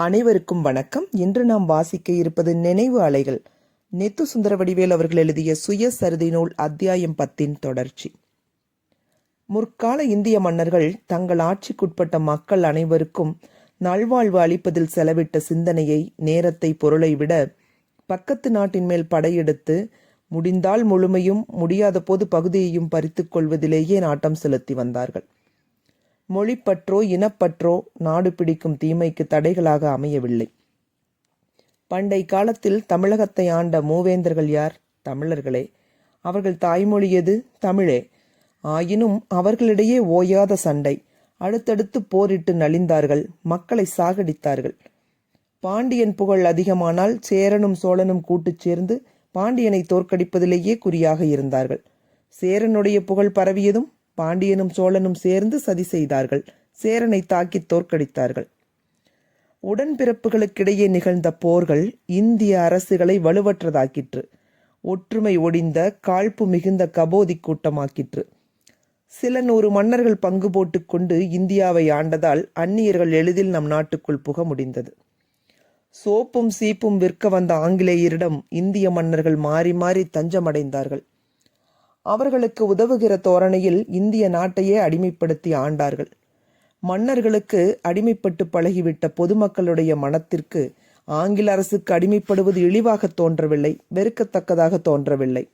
அனைவருக்கும் வணக்கம். இன்று நாம் வாசிக்க இருப்பது நினைவு அலைகள். நெத்து சுந்தர வடிவேல் அவர்கள் எழுதிய சுயசரிதை நூல் அத்தியாயம் பத்தின் தொடர்ச்சி. முற்கால இந்திய மன்னர்கள் தங்கள் ஆட்சிக்குட்பட்ட மக்கள் அனைவருக்கும் நல்வாழ்வு அளிப்பதில் செலவிட்ட சிந்தனையை நேரத்தை பொருளை விட பக்கத்து நாட்டின் மேல் படையெடுத்து முடிந்தால் முழுமையும் முடியாத போது பகுதியையும் பறித்துக் கொள்வதிலேயே நாட்டம் செலுத்தி வந்தார்கள். மொழிப்பற்றோ இனப்பற்றோ நாடு பிடிக்கும் தீமைக்கு தடைகளாக அமையவில்லை. பண்டை காலத்தில் தமிழகத்தை ஆண்ட மூவேந்தர்கள் யார்? தமிழர்களே. அவர்கள் தாய்மொழி எது? தமிழே. ஆயினும் அவர்களிடையே ஓயாத சண்டை அடுத்தடுத்து போரிட்டு நலிந்தார்கள் மக்களை சாகடித்தார்கள். பாண்டியன் புகழ் அதிகமானால் சேரனும் சோழனும் கூட்டுச் சேர்ந்து பாண்டியனை தோற்கடிப்பதிலேயே குறியாக இருந்தார்கள். சேரனுடைய புகழ் பரவியதும் பாண்டியனும் சோழனும் சேர்ந்து சதி செய்தார்கள். சேரனை தாக்கி தோற்கடித்தார்கள். உடன்பிறப்புகளுக்கிடையே நிகழ்ந்த போர்கள் இந்திய அரசுகளை வலுவற்றதாக்கிற்று. ஒற்றுமை ஒடிந்த காழ்ப்பு மிகுந்த கபோதி கூட்டமாக்கிற்று. சில நூறு மன்னர்கள் பங்கு போட்டுக்கொண்டு இந்தியாவை ஆண்டதால் அந்நியர்கள் எளிதில் நம் நாட்டுக்குள் புக முடிந்தது. சோப்பும் சீப்பும் விற்க வந்த ஆங்கிலேயரிடம் இந்திய மன்னர்கள் மாறி மாறி தஞ்சமடைந்தார்கள். அவர்களுக்கு உதவுகிற தோரணையில் இந்திய நாட்டையே அடிமைப்படுத்தி ஆண்டார்கள். மன்னர்களுக்கு அடிமைப்பட்டு பழகிவிட்ட பொதுமக்களுடைய மனத்திற்கு ஆங்கில அரசுக்கு அடிமைப்படுவது இழிவாக தோன்றவில்லை வெறுக்கத்தக்கதாக தோன்றவில்லை.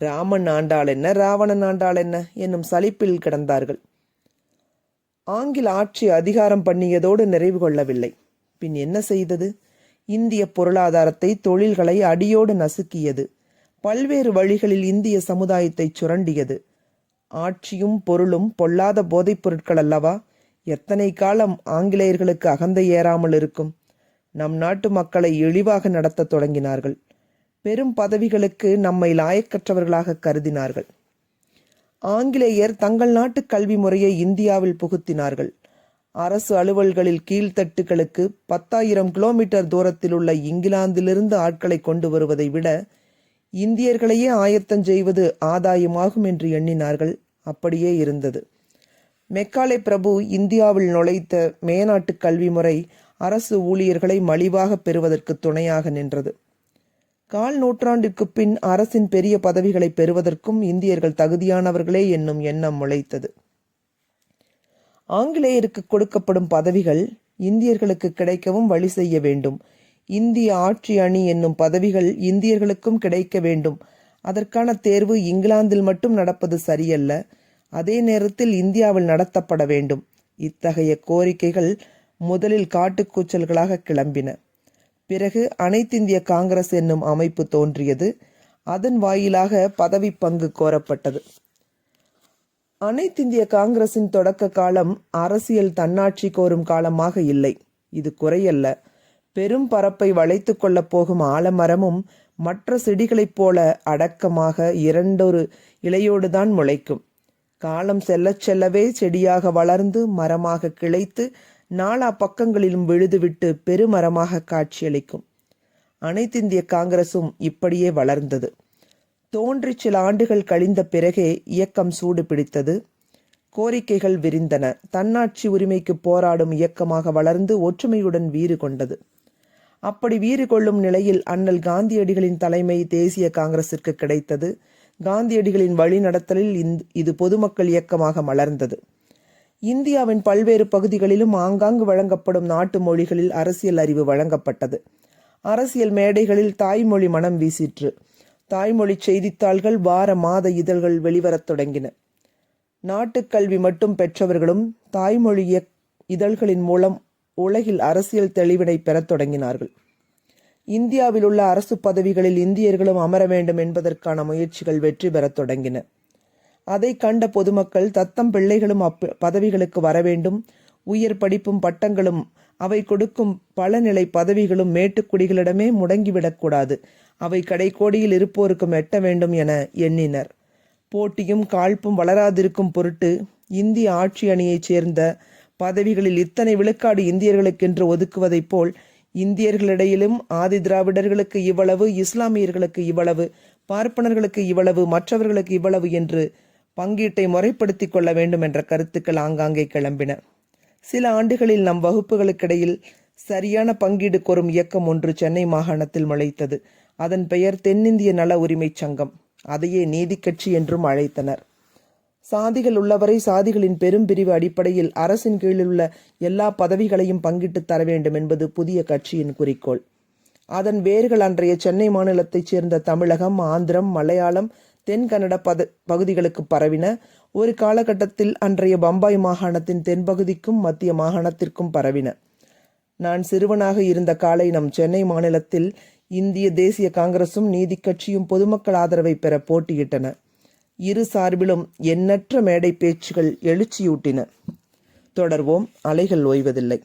ராமன் ஆண்டாள் என்ன ராவணன் ஆண்டாள் என்ன என்னும் சலிப்பில் கிடந்தார்கள். ஆங்கில ஆட்சி அதிகாரம் பண்ணியதோடு நிறைவு கொள்ளவில்லை. பின் என்ன செய்தது? இந்திய பொருளாதாரத்தை தொழில்களை அடியோடு நசுக்கியது. பல்வேறு வழிகளில் இந்திய சமுதாயத்தை சுரண்டியது. ஆட்சியும் பொருளும் பொல்லாத போதைப் பொருட்கள் அல்லவா? எத்தனை காலம் ஆங்கிலேயர்களுக்கு அகந்தை ஏறாமல் இருக்கும். நம் நாட்டு மக்களை இழிவாக நடத்தத் தொடங்கினார்கள். பெரும் பதவிகளுக்கு நம்மை லாயக்கற்றவர்களாக கருதினார்கள். ஆங்கிலேயர் தங்கள் நாட்டு கல்வி முறையை இந்தியாவில் புகுத்தினார்கள். அரசு அலுவல்களில் கீழ்த்தட்டுகளுக்கு பத்தாயிரம் கிலோமீட்டர் தூரத்தில் உள்ள இங்கிலாந்திலிருந்து ஆட்களை கொண்டு வருவதை விட இந்தியர்களையே ஆயத்தம் செய்வது ஆதாயமாகும் என்று எண்ணினார்கள். அப்படியே இருந்தது. மெக்காலே பிரபு இந்தியாவில் நுழைத்த மேநாட்டு கல்வி முறை அரசு ஊழியர்களை மலிவாக பெறுவதற்கு துணையாக நின்றது. கால் நூற்றாண்டிற்கு பின் அரசின் பெரிய பதவிகளை பெறுவதற்கும் இந்தியர்கள் தகுதியானவர்களே என்னும் எண்ணம் முளைத்தது. ஆங்கிலேயருக்கு கொடுக்கப்படும் பதவிகள் இந்தியர்களுக்கு கிடைக்கவும் வழி செய்ய வேண்டும். இந்திய ஆட்சி அணி என்னும் பதவிகள் இந்தியர்களுக்கும் கிடைக்க வேண்டும். அதற்கான தேர்வு இங்கிலாந்தில் மட்டும் நடப்பது சரியல்ல. அதே நேரத்தில் இந்தியாவில் நடத்தப்பட வேண்டும். இத்தகைய கோரிக்கைகள் முதலில் காட்டுக்கூச்சல்களாக கிளம்பின. பிறகு அனைத்திந்திய காங்கிரஸ் என்னும் அமைப்பு தோன்றியது. அதன் வாயிலாக பதவி பங்கு கோரப்பட்டது. அனைத்திந்திய காங்கிரசின் தொடக்க காலம் அரசியல் தன்னாட்சி கோரும் காலமாக இல்லை. இது குறையல்ல. பெரும் பரப்பை வளைத்து கொள்ளப் போகும் ஆலமரமும் மற்ற செடிகளைப் போல அடக்கமாக இரண்டொரு இலையோடுதான் முளைக்கும். காலம் செல்லச் செல்லவே செடியாக வளர்ந்து மரமாக கிளைத்து நாலா பக்கங்களிலும் விழுதுவிட்டு பெருமரமாக காட்சியளிக்கும். அனைத்திந்திய காங்கிரசும் இப்படியே வளர்ந்தது. தோன்றி சில ஆண்டுகள் கழிந்த பிறகே இயக்கம் சூடு பிடித்தது. கோரிக்கைகள் விரிந்தன. தன்னாட்சி உரிமைக்கு போராடும் இயக்கமாக வளர்ந்து ஒற்றுமையுடன் வீறு கொண்டது. அப்படி வீறு கொள்ளும் நிலையில் அண்ணல் காந்தியடிகளின் தலைமை தேசிய காங்கிரசிற்கு கிடைத்தது. காந்தியடிகளின் வழிநடத்தலில் இது பொதுமக்கள் இயக்கமாக மலர்ந்தது. இந்தியாவின் பல்வேறு பகுதிகளிலும் ஆங்காங்கு வழங்கப்படும் நாட்டு மொழிகளில் அரசியல் அறிவு வழங்கப்பட்டது. அரசியல் மேடைகளில் தாய்மொழி மனம் வீசிற்று. தாய்மொழி செய்தித்தாள்கள் வார மாத இதழ்கள் வெளிவரத் தொடங்கின. நாட்டுக்கல்வி மட்டும் பெற்றவர்களும் தாய்மொழி இதழ்களின் மூலம் உலகில் அரசியல் தெளிவினை பெறத் தொடங்கினார்கள். இந்தியாவில் உள்ள அரசு பதவிகளில் இந்தியர்களும் அமர வேண்டும் என்பதற்கான முயற்சிகள் வெற்றி பெறத் தொடங்கின. அதை கண்ட பொதுமக்கள் தத்தம் பிள்ளைகளும் அப்ப பதவிகளுக்கு வர வேண்டும் உயர் படிப்பும் பட்டங்களும் அவை கொடுக்கும் பல நிலை பதவிகளும் மேட்டுக்குடிகளிடமே முடங்கிவிடக்கூடாது அவை கடைக்கோடியில் இருப்போருக்கும் எட்ட வேண்டும் என எண்ணினர். போட்டியும் காழ்ப்பும் வளராதிருக்கும் பொருட்டு இந்திய ஆட்சி அணியைச் சேர்ந்த பதவிகளில் இத்தனை விழுக்காடு இந்தியர்களுக்கென்று ஒதுக்குவதைப் போல் இந்தியர்களிடையிலும் ஆதி திராவிடர்களுக்கு இவ்வளவு இஸ்லாமியர்களுக்கு இவ்வளவு பார்ப்பனர்களுக்கு இவ்வளவு மற்றவர்களுக்கு இவ்வளவு என்று பங்கீட்டை முறைப்படுத்தி கொள்ள வேண்டும் என்ற கருத்துக்கள் ஆங்காங்கே கிளம்பின. சில ஆண்டுகளில் நம் வகுப்புகளுக்கிடையில் சரியான பங்கீடு கோரும் இயக்கம் ஒன்று சென்னை மாகாணத்தில் முளைத்தது. அதன் பெயர் தென்னிந்திய நல உரிமைச் சங்கம். அதையே நீதிக் கட்சி என்றும் அழைத்தனர். சாதிகள் உள்ளவரை சாதிகளின் பெரும் பிரிவு அடிப்படையில் அரசின் கீழிலுள்ள எல்லா பதவிகளையும் பங்கிட்டு தர வேண்டும் என்பது புதிய கட்சியின் குறிக்கோள். அதன் வேர்கள் அன்றைய சென்னை மாநிலத்தைச் சேர்ந்த தமிழகம் ஆந்திரம் மலையாளம் தென் கன்னட பத பகுதிகளுக்கு பரவின. ஒரு காலகட்டத்தில் அன்றைய பம்பாய் மாகாணத்தின் தென்பகுதிக்கும் மத்திய மாகாணத்திற்கும் பரவின. நான் சிறுவனாக இருந்த காலை நம் சென்னை மாநிலத்தில் இந்திய தேசிய காங்கிரசும் நீதிக் கட்சியும் பொதுமக்கள் ஆதரவை பெற போட்டியிட்டன. இரு சார்பிலும் எண்ணற்ற மேடை பேச்சுகள் எழுச்சியூட்டின. தொடர்வோம் அலைகள் ஓய்வதில்லை.